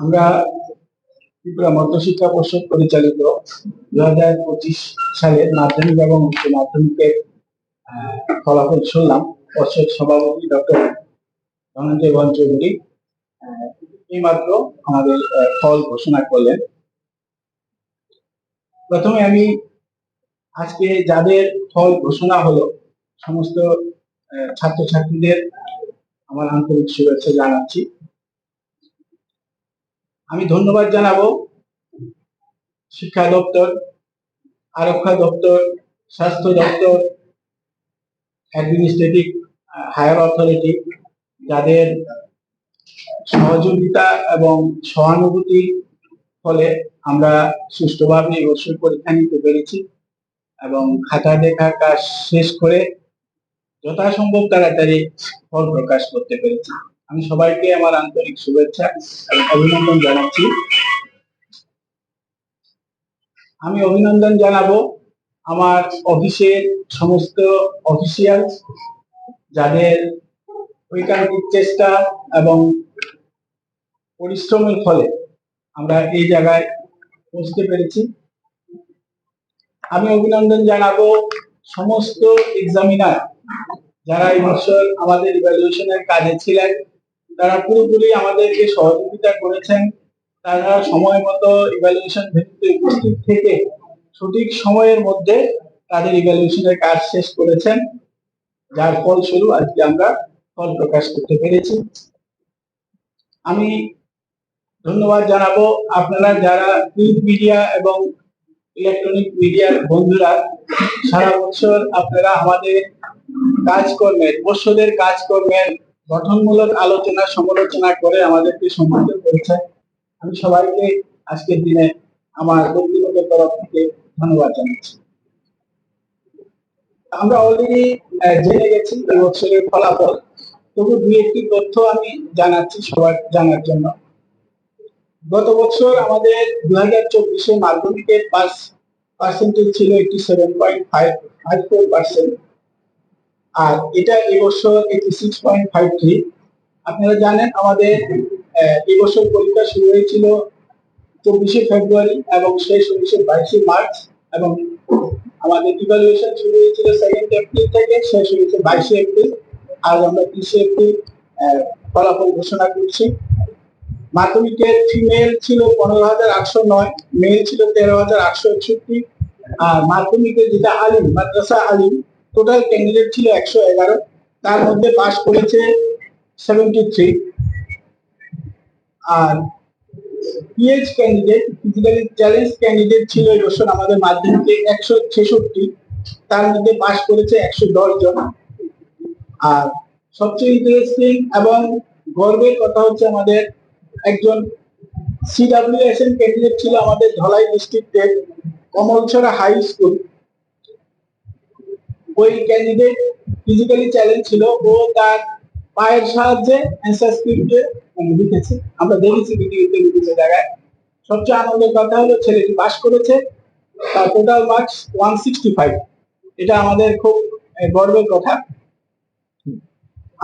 আমরা ত্রিপুরা মধ্যশিক্ষা পর্ষদ পরিচালিত দু হাজার পঁচিশ সালের মাধ্যমিক এবং উচ্চ মাধ্যমিকের ফলাফল শুনলাম। পর্ষদ সভাপতি ডক্টর ধনঞ্জয় বন চৌধুরী এইমাত্র আমাদের ফল ঘোষণা করলেন। প্রথমে আমি আজকে যাদের ফল ঘোষণা হলো, সমস্ত ছাত্রছাত্রীদের আমার আন্তরিক শুভেচ্ছা জানাচ্ছি। আমি ধন্যবাদ জানাব শিক্ষা দপ্তর, আরক্ষা দপ্তর, স্বাস্থ্য দপ্তর অ্যাডমিনিস্ট্রেটিভ হায়ার অথরিটি যাদের সহযোগিতা এবং সহানুভূতির ফলে আমরা সুষ্ঠুভাবে এই বছর পরীক্ষা নিতে পেরেছি এবং খাতা দেখার কাজ শেষ করে যথাসম্ভব তাড়াতাড়ি ফল প্রকাশ করতে পেরেছি। আমি সবাইকে আমার আন্তরিক শুভেচ্ছা অভিনন্দন জানাচ্ছি। আমি অভিনন্দন জানাব আমার অফিসের সমস্ত অফিসিয়াল যাদের ঐকান্তিক চেষ্টা এবং পরিশ্রমের ফলে আমরা এই জায়গায় পৌঁছতে পেরেছি। আমি অভিনন্দন জানাব সমস্ত এক্সামিনার যারা এই বছর আমাদের ইভ্যালুয়েশনের কাজে ছিলেন। তারা পুরোপুরি আমাদেরকে সহযোগিতা করেছেন। তারা সময় মতো ইভ্যালুয়েশন ভেন্যুতে উপস্থিত থেকে সঠিক সময়ের মধ্যে তাদের ইভ্যালুয়েশনের কাজ শেষ করেছেন। যার ফলস্বরূপ আজকে আমরা ফল প্রকাশ করতে পেরেছি। আমি ধন্যবাদ জানাব আপনারা যারা প্রিন্ট মিডিয়া এবং ইলেকট্রনিক মিডিয়ার বন্ধুরা, সারা বছর আপনারা আমাদের কাজকর্মের পর্ষদের কাজকর্মের গঠনমূলক আলোচনা, সমালোচনা করে আমাদেরকে সম্মানিত করেছেন আমি সবাইকে আজকের দিনে আমার ব্যক্তিগত তরফ থেকে ধন্যবাদ জানাচ্ছি। আমরা অলরেডি জেনে গেছি এই বছরের ফলাফল। তবু দুই একটি তথ্য আমি জানাচ্ছি সবার জানার জন্য। গত বছর আমাদের দু হাজার চব্বিশে মাধ্যমিকের পাস পার্সেন্টেজ ছিল eighty seven point five five four percent আর এটা এবছর eighty six point five three আপনারা জানেন আমাদের এবছর পরীক্ষা শুরু হয়েছিল চব্বিশে ফেব্রুয়ারি এবং শেষ হয়েছে বাইশে মার্চ এবং আমাদের ইভালুয়েশন শুরু হয়েছিল সেকেন্ড এপ্রিল থেকে, শেষ হয়েছে বাইশে এপ্রিল আজ আমরা তিরিশে এপ্রিল ফলাফল ঘোষণা করছি। মাধ্যমিকের ফিমেল ছিল পনেরো হাজার আটশো নয় মেল ছিল তেরো হাজার আটশো একষট্টি। আর মাধ্যমিকের যেটা আলিম মাদ্রাসা আলিম টোটাল ক্যান্ডিডেট ছিল একশো এগারো। তার মধ্যে পাস করেছে সেভেন্টি থ্রি আর PH candidate physically challenge candidate ছিল এই বছর আমাদের মাধ্যমিকে একশো ছেষট্টি। তার মধ্যে পাস করেছে একশো দশ জন। আর সবচেয়ে ইন্টারেস্টিং এবং গর্বের কথা হচ্ছে আমাদের একজন সিডাব্লিউএসএন ক্যান্ডিডেট ছিল আমাদের ধলাই ডিস্ট্রিক্টের কমলছড়া হাই স্কুল ওই ক্যান্ডিডেট ফিজিক্যালি চ্যালেঞ্জ ছিল, ও তার পায়ের সাহায্যে অ্যান্সার স্ক্রিপ্টে লিখেছে। আমরা দেখেছি ভিডিওতে লিখেছে জায়গায়। সবচেয়ে আনন্দের কথা হলো ছেলেটি পাস করেছে, তার total marks one sixty five এটা আমাদের খুব গর্বের কথা।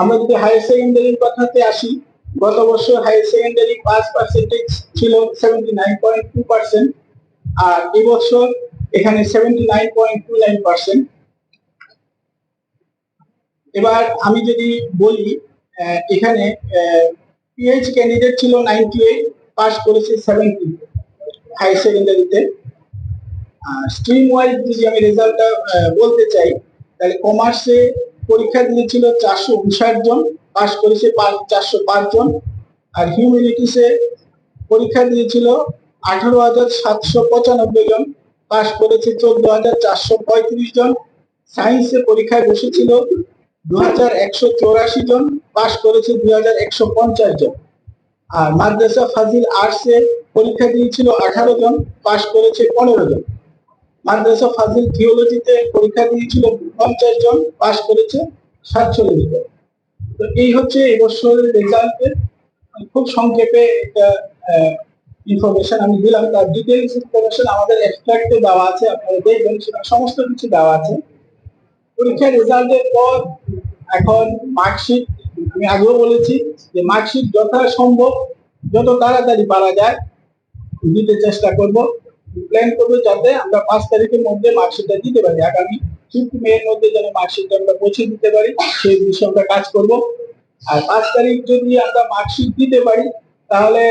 আমরা যদি হায়ার সেকেন্ডারির কথাতে আসি, গত বছর হায়ার সেকেন্ডারি পাস পার্সেন্টেজ ছিল seventy nine point two percent আর এবছর এখানে seventy nine point two nine percent এবার আমি যদি বলি এখানে পিএইচ ক্যান্ডিডেট ছিল নাইনটি এইট পাস করেছে সেভেন্টি হায়ার সেকেন্ডারিতে স্ট্রিম ওয়াইজ যদি আমি রেজাল্টটা বলতে চাই, তাহলে কমার্সে পরীক্ষা দিয়েছিল চারশো উনষাট জন পাস করেছে চারশো পাঁচ জন। আর হিউম্যানিটিসে পরীক্ষা দিয়েছিল আঠারো হাজার সাতশো পঁচানব্বই জন পাস করেছে চোদ্দ হাজার চারশো পঁয়ত্রিশ জন। সায়েন্সে পরীক্ষায় বসেছিল দু হাজার একশো চৌরাশি জন পাস করেছে দুই হাজার একশো পঞ্চাশ জন। আর মাদ্রাসা ফাজিল আর্টসে পরীক্ষা দিয়েছিল আঠারো জন পাস করেছে পনেরো জন। মাদ্রাসা ফাজিল থিওলজিতে পরীক্ষা দিয়েছিল পঞ্চাশ জন পাস করেছে সাতচল্লিশ জন। তো এই হচ্ছে এবছরের রেজাল্টের খুব সংক্ষেপে একটা ইনফরমেশন আমি দিলাম। তার ডিটেলস ইনফরমেশন আমাদের এক্সট্রাক্টে দেওয়া আছে, আপনারা দেখবেন, সেখানে সমস্ত কিছু দেওয়া আছে। পরীক্ষার রেজাল্টের পর এখন মার্কশিট আমি আগেও বলেছি যে মার্কশিট যথাসম্ভব, যত তাড়াতাড়ি পারা যায়, দিতে চেষ্টা করব। প্ল্যান করব যাতে আমরা পাঁচ তারিখের মধ্যে মার্কশিটটা দিতে পারি। আগামী ফিফথ মে এর মধ্যে যেন মার্কশিটটা আমরা পৌঁছে দিতে পারি, সেই বিষয়ে আমরা কাজ করব। আর পাঁচ তারিখ যদি আমরা মার্কশিট দিতে পারি, তাহলে